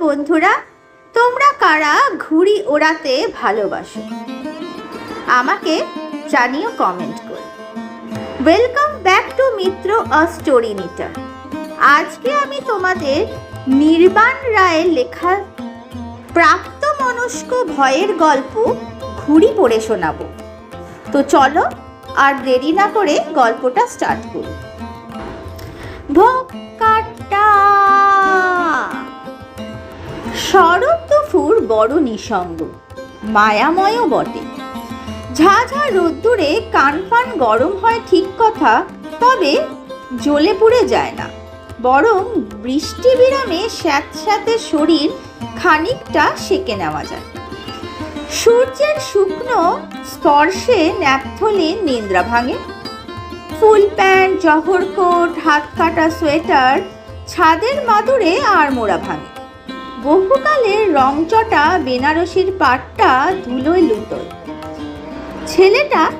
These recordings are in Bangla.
বন্ধুরা, তোমরা কারা ঘুড়ি ওড়াতে ভালোবাসো? আমাকে জানিও কমেন্ট করে। Welcome back to Mitra a story নিটার আজকে আমি তোমাদের নির্বাণ রায়ের লেখা প্রাপ্তমনস্ক ভয়ের গল্প ঘুড়ি পড়ে শোনাবো। তো চলো আর দেরি না করে গল্পটা স্টার্ট করি। ভোকাটা শরৎ দুপুর বড় নিঃসঙ্গ। মায়াময়ও বটে। ঝাঝা রোদ্দুরে কান ফান গরম হয় ঠিক কথা, তবে জ্বলে পুড়ে যায় না। বরং বৃষ্টি বিরামে স্যাঁতস্যাঁতে শরীর খানিকটা সেকে নেওয়া যায়। সূর্যের শুকনো স্পর্শে ন্যাপথলে নিদ্রা ভাঙে। ফুল প্যান্ট জহর কোট হাত কাটা সোয়েটার, ছাদের মাদুরে আর মোড়া ভাঙে। বহুকালের রংচটা বেনারসির পাটটা ধুলোয় লুতোয় ছেলেটা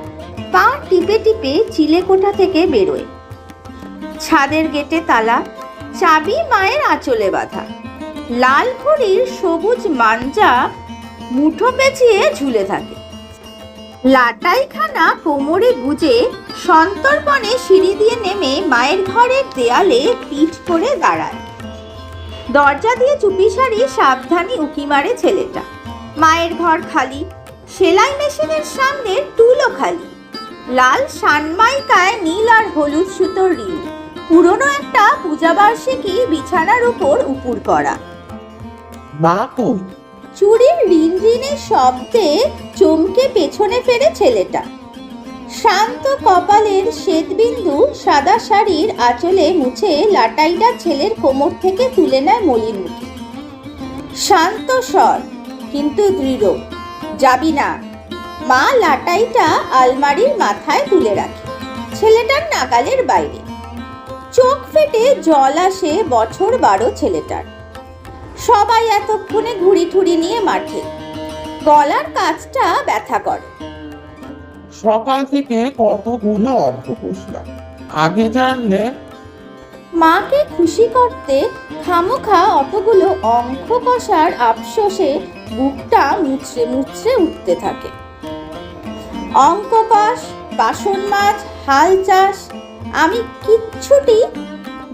পা টিপে টিপে চিলেকোঠা থেকে বেরোয়। ছাদের গেটে তালা, চাবি মায়ের আঁচলে বাঁধা। লাল ঘড়ির সবুজ মাঞ্জা মুঠো পেঁচিয়ে ঝুলে থাকে। লাটাইখানা কোমরে গুজে সন্তর্পণে সিঁড়ি দিয়ে নেমে মায়ের ঘরের দেয়ালে পিঠ করে দাঁড়ায়। দরজা দিয়ে চুপিসারি সাবধানী উকি মারে ছেলেটা। মায়ের ঘর খালি সেলাই মেশিনের সামনে টুলও খালি। লাল সানমাইকায় নীল আর হলুদ সুতোর রিল পুরনো একটা পূজাবার্ষিকী বিছানার উপর উপুর করা। মা কই? চুরির রিন রিনের শব্দে চমকে পেছনে ফেরে ছেলেটা। শান্ত কপালের শ্বেতবিন্দু সাদা শাড়ির আঁচলে মুছে লাটাইটা ছেলের কোমর থেকে তুলে নেয় মলিন মুখে। শান্ত স্বর, কিন্তু দৃঢ়, যাবি না। মা লাটাইটা আলমারির মাথায় তুলে রাখে, ছেলেটার নাগালের বাইরে। চোখ ফেটে জল আসে বছর বারো ছেলেটার। সবাই এতক্ষণে ঘুড়ি ঠুড়ি নিয়ে মাঠে। গলার কাজটা ব্যথা করে। সকাল থেকে কতগুলো অঙ্ক কষলাম আগে জানলে? মাকে খুশি করতে খামোখা অতগুলো অঙ্ক কষার আফসোসে বুকটা মুচড়ে মুচড়ে উঠতে থাকে। অঙ্ক কষ বাসন মাছ হাল চাষ আমি কিচ্ছুটি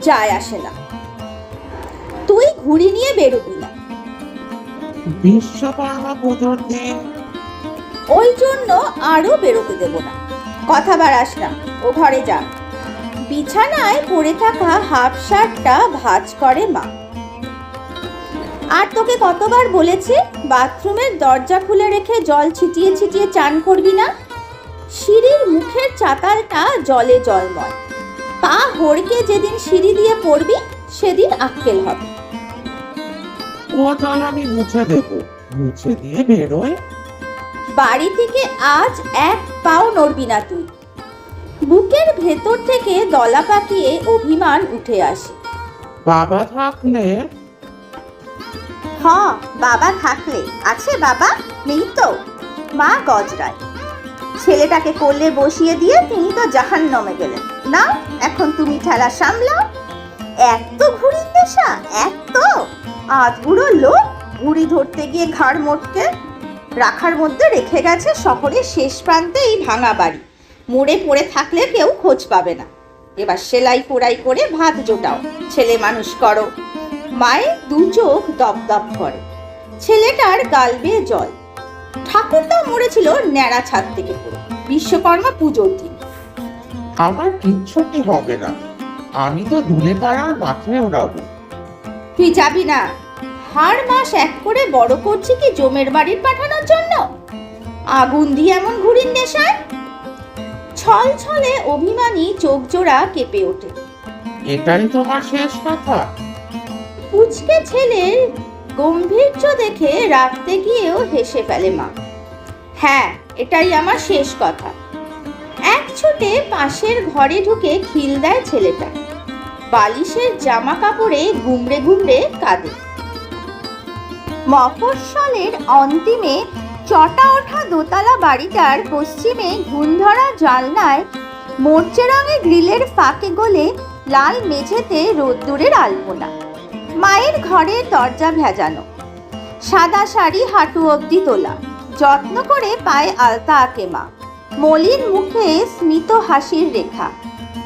যায় আসে না। তুই ঘুড়ি নিয়ে বেরোবি না। বিশ্বকর্মা পুজোর দিন ওই জন্য আরও বেরোতে দেব না। কথা বাড়াস না ও ঘরে যা। বিছানায় পড়ে থাকা হাফ শার্টটা ভাঁজ করে মা। আর তোকে কতবার বলেছে, বাথরুমের দরজা খুলে রেখে জল ছিটিয়ে ছিটিয়ে চান করবি না? সিঁড়ির মুখের চাতালটা জলে জলময়। পা হড়কে যেদিন সিঁড়ি দিয়ে পড়বি, সেদিন আক্কেল হবে। জল আমি মুছে দেবো। মুছে দিয়ে বেরোয়। বাড়ি থেকে আজ এক পাও নড়বি না তুই। বুকের ভেতর থেকে দলা পাকিয়ে অভিমান উঠে আসে। বাবা থাকলে? হ বাবা থাকলে। আছে বাবা নেই তো। মা গজরায়। ছেলেটাকে কোলে বসিয়ে দিয়ে তিনি তো জাহান নমে গেলেন। না এখন তুমি ঠেলা সামলাও। এত ঘুড়ির নেশা এত আজ বুড়ো লোক ঘুড়ি ধরতে গিয়ে ঘাড় মোটকে রাখার মধ্যে রেখে গেছে শহরের শেষ প্রান্তে এই ভাঙা বাড়ি। মোড়ে পড়ে থাকলে কেউ খোঁজ পাবে না। এবার সেলাই পোড়াই করে ভাত জোটাও। ছেলে মানুষ করো। মায়ের দু চোখ দপদপ করে। ছেলেটার গাল বেয়ে জল। ঠাকুরটা মরেছিল ন্যাড়া ছাদ থেকে পড়ে। বিশ্বকর্মা পুজোর দিন। আমার কিচ্ছুটি হবে না। আমি তো দুলে পাড়ার মাঠে ওড়াবো তুই যাবি না। হার মাস এক করে বড় করছি কি জমের বাড়ির পাঠানোর জন্য? আগুন দিয়ে এমন ঘুরির নেশায়? ছল ছলে অভিমানী চোখ জোড়া কেঁপে ওঠে। এটাই তোমার শেষ কথা? পুচকে ছেলের গম্ভীর্য দেখে রাখতে গিয়েও হেসে ফেলে মা। হ্যাঁ এটাই আমার শেষ কথা। এক ছুটে পাশের ঘরে ঢুকে খিল দেয় ছেলেটা। বালিশের জামা কাপড়ে গুমড়ে গুমড়ে কাঁদে। মফস্বলের অন্তিমে চটা ওঠা দোতলা বাড়িটার পশ্চিমে ঘুণধরা জালনায় মোর্চে রঙের গ্রিলের ফাঁকে গলে লাল মেঝেতে রোদ্দুরের আলপনা। মায়ের ঘরের দরজা ভেজানো। সাদা শাড়ি হাঁটু অবধি তোলা। যত্ন করে পায়ে আলতা আঁকে মা। মলিন মুখে স্মিত হাসির রেখা।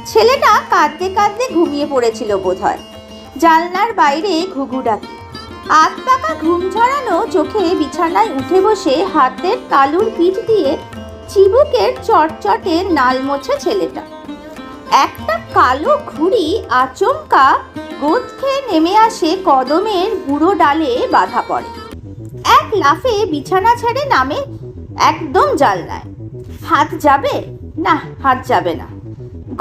ছেলেটা কাঁদতে কাঁদতে ঘুমিয়ে পড়েছিল বোধহয়। জানলার বাইরে ঘুঘু ডাকে। আত পাকা ঘুম ঝরানো চোখে বিছানায় উঠে বসে হাতের কালুর পিঠ দিয়ে চিবুকের চটচটে নাল মোছে ছেলেটা। একটা কালো ঘুড়ি আচমকা গোদ খেয়ে নেমে আসে কদমের বুড়ো ডালে বাধা পড়ে। এক লাফে বিছানা ছেড়ে নামে একদম জালনায়। হাত যাবে? না, হাত যাবে না।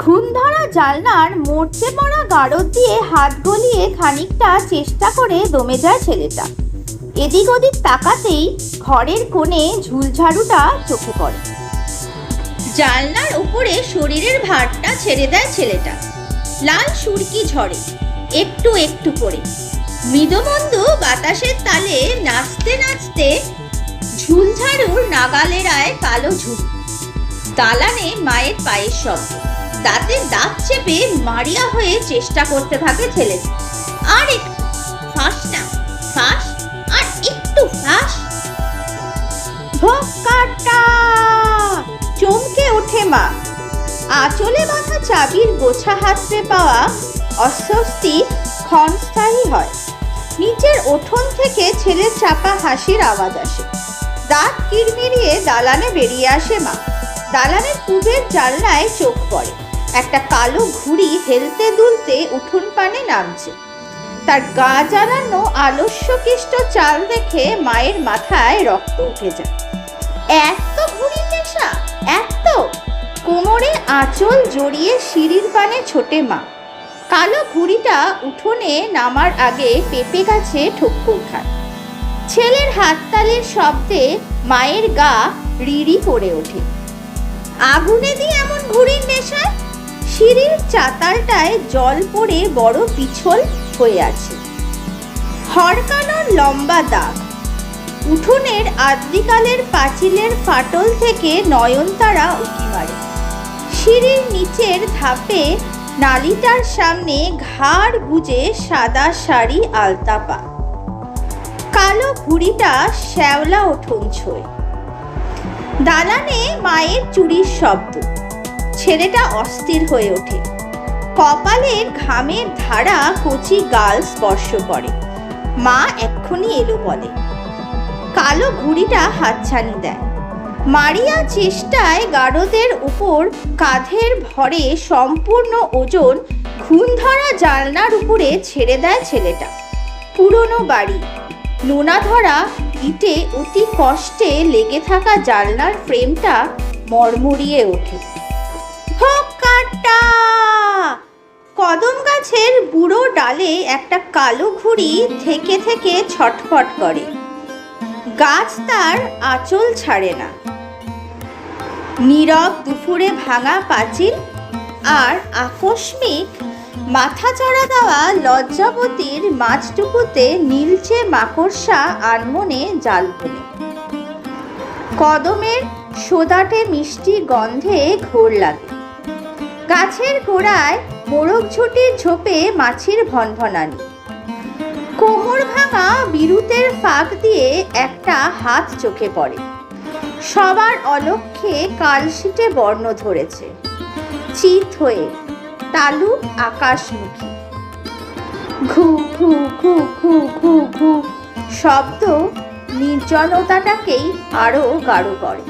ঘুম ধরা জালনার মরচে পড়া গাড়দ দিয়ে হাত গলিয়ে খানিকটা চেষ্টা করে দমে যায় ছেলেটা। এদিক ওদিক তাকাতেই ঘরের কোণে ঝুলঝাড়ুটা চোখে পড়ে। জালনার উপরে শরীরের ভারটা ছেড়ে দেয় ছেলেটা। লাল সুরকি ঝরে একটু একটু করে। মৃদমন্দ বাতাসের তালে নাচতে নাচতে ঝুলঝাড়ুর নাগালের আয় কালো ঝুল দালানে মায়ের পায়ের শব্দ। দাঁতে দাঁত চেপে মারিয়া হয়ে চেষ্টা করতে থাকে ছেলে আর একটু আর একটু চমকে ওঠে মা। আঁচলে বাঁধা চাবির গোছা হাতড়ে পাওয়া অস্বস্তি ক্ষণস্থায়ী হয়। নিচের ওঠোন থেকে ছেলের চাপা হাসির আওয়াজ আসে। দাঁত কিরমিরিয়ে দালানে বেরিয়ে আসে মা। দালানের পূবের জানলায় চোখ পড়ে। একটা কালো ঘুড়ি হেলতে দুলতে উঠোন পানে নামছে। তার গা জ্বালানো আলস্যকিষ্ট চাল দেখে মায়ের মাথায় রক্ত উঠে যায়। এত ঘুড়ি নেশা, এত! কোমরে আঁচল জড়িয়ে সিঁড়ির পানে ছোটে মা। কালো ঘুড়িটা উঠোনে নামার আগে পেঁপে গাছে ঠক্কর খায়। ছেলের হাততালির শব্দে মায়ের গা রিড়ি করে ওঠে। আগুনে দিয়ে এমন ঘুড়ির নেশায় সিঁড়ির চাতালটায় জল পড়ে বড় পিছল হয়ে আছে। হরকানোর লম্বা দাগ। উঠোনের আদ্রিকালের পাঁচিলের ফাটল থেকে নয়নতারা উঁকি মারে। সিঁড়ির নিচের ধাপে নালিটার সামনে ঘাড় গুজে সাদা শাড়ি আলতাপা। কালো ঘুড়িটা শ্যাওলা ওঠন ছোয়। দালানে মায়ের চুরির শব্দ। ছেলেটা অস্থির হয়ে ওঠে। কপালের ঘামের ধারা কচি গাল স্পর্শ করে। মা এক্ষুনি এলো বলে। কালো ঘুড়িটা হাতছানি দেয়। মারিয়া চেষ্টায় গারদের উপর কাঁধের ভরে সম্পূর্ণ ওজন খুন ধরা জানলার উপরে ছেড়ে দেয় ছেলেটা। পুরনো বাড়ি। নোনা ধরা ইটে অতি কষ্টে লেগে থাকা জানলার ফ্রেমটা মরমরিয়ে ওঠে। কদম গাছের বুড়ো ডালে একটা কালো ঘুড়ি থেকে থেকে ছটফট করে। গাছ তার আঁচল ছাড়ে না। নীরব দুপুরে ভাঙা পাঁচিল আর আকস্মিক মাথা চড়া দেওয়া লজ্জাবতীর মাছটুকুতে নীলচে মাকড়সা আনমনে জাল ভুলে কদমের সোদাটে মিষ্টি গন্ধে ঘোর লাগে। গাছের গোড়ায় মোরগ ঝুটির ঝোপে মাছির ভনভনানি। কোমর ভাঙা বিরুতের ফাঁক দিয়ে একটা হাত চোখে পড়ে। সবার অলক্ষ্যে কালশিটে বর্ণ ধরেছে। চিত হয়ে তালু আকাশমুখী। ঘু ঘু ঘু ঘু ঘু ঘু শব্দ নির্জনতাটাকেই আরও গাঢ় করে।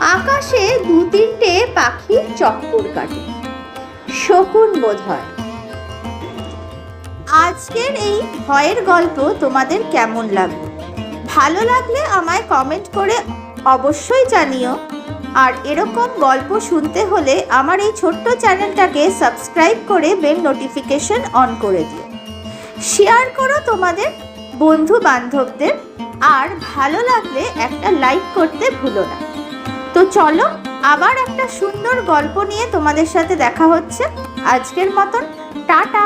আকাশে দু তিনটে পাখি চক্কর কাটে। শকুন বোধ হয়। আজকের এই ভয়ের গল্প তোমাদের কেমন লাগল? ভালো লাগলে আমায় কমেন্ট করে অবশ্যই জানিও। আর এরকম গল্প শুনতে হলে আমার এই ছোট্ট চ্যানেলটাকে সাবস্ক্রাইব করে বেল নোটিফিকেশন অন করে দিও। শেয়ার করো তোমাদের বন্ধু বান্ধবদের আর ভালো লাগলে একটা লাইক করতে ভুলো না। চলো আবার একটা সুন্দর গল্প নিয়ে তোমাদের সাথে দেখা হচ্ছে। আজকের মতন টাটা।